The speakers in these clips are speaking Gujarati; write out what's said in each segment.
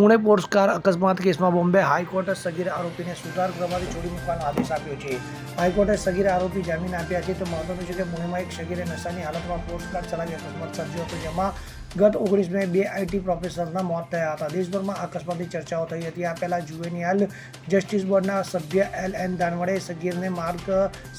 પુણે પોર્ટ્સ અકસ્માત કેસમાં બોમ્બે હાઈકોર્ટે સગીર આરોપીને સુધાર કરવાથી છોડી મૂકવાનો આદેશ આપ્યો છે. હાઈકોર્ટે સગીર આરોપી જામીન આપ્યા છે. તો મહત્વનું છે કે પુણેમાં એક સગીરે નશાની હાલતમાં કાર ચલાવી અકસ્માત સર્જ્યો હતો જેમાં ગત ઓગણીસ મે બે આઈટી પ્રોફેસરના મોત થયા હતા. દેશભરમાં અકસ્માતની ચર્ચાઓ થઈ હતી. આ પહેલા જુવેનિયલ જસ્ટિસ બોર્ડના સભ્ય એલ એન દાનવડે સગીરને માર્ગ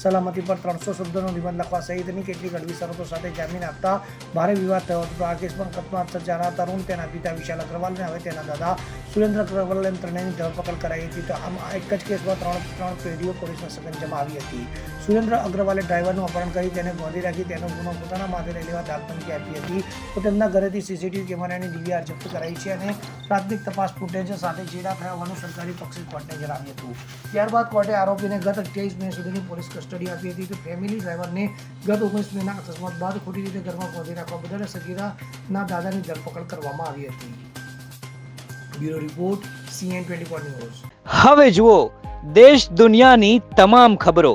સલામતી પર ત્રણસો શબ્દોનો નિબંધ લખવા સહિતની કેટલીક અડવી શરતો સાથે જામીન આપતા ભારે વિવાદ થયો હતો. આ કેસમાં અકસ્માત સર્જાનાર તરુણ, તેના પિતા વિશાલ અગ્રવાલ અને હવે તેના દાદા સુરેન્દ્ર અગ્રવાલ એમ ત્રણેયની ધરપકડ કરાઈ હતી. તો આમ એક જ કેસમાં ત્રણ ત્રણ પેઢીઓ પોલીસના સગંજમાં આવી હતી. સુરેન્દ્ર અગ્રવાલે ડ્રાઈવરનું અપહરણ કરી તેને ગોંધી રાખી તેનો ગુનો પોતાના માથે લેવા દાલધમકી આપી હતી. તો તેમના ઘરેથી સીસીટીવી કેમેરાની ડીવીઆર જપ્ત કરાઈ છે અને પ્રાથમિક તપાસ ફૂટેજ સાથે ચેડા થયા હોવાનું સરકારી પક્ષે કોર્ટને જણાવ્યું હતું. ત્યારબાદ કોર્ટે આરોપીને ગત અઠ્યાવીસ મે સુધીની પોલીસ કસ્ટડી આપી હતી તો ફેમિલી ડ્રાઈવરને ગત ઓગણીસ મેના અકસ્માત બાદ ખોટી રીતે ઘરમાં ગોંધી રાખવા બદલ સગીરાના દાદાની ધરપકડ કરવામાં આવી હતી. Bureau report, CN twenty news. હવે જુઓ, દેશ દુનિયાની તમામ ખબરો.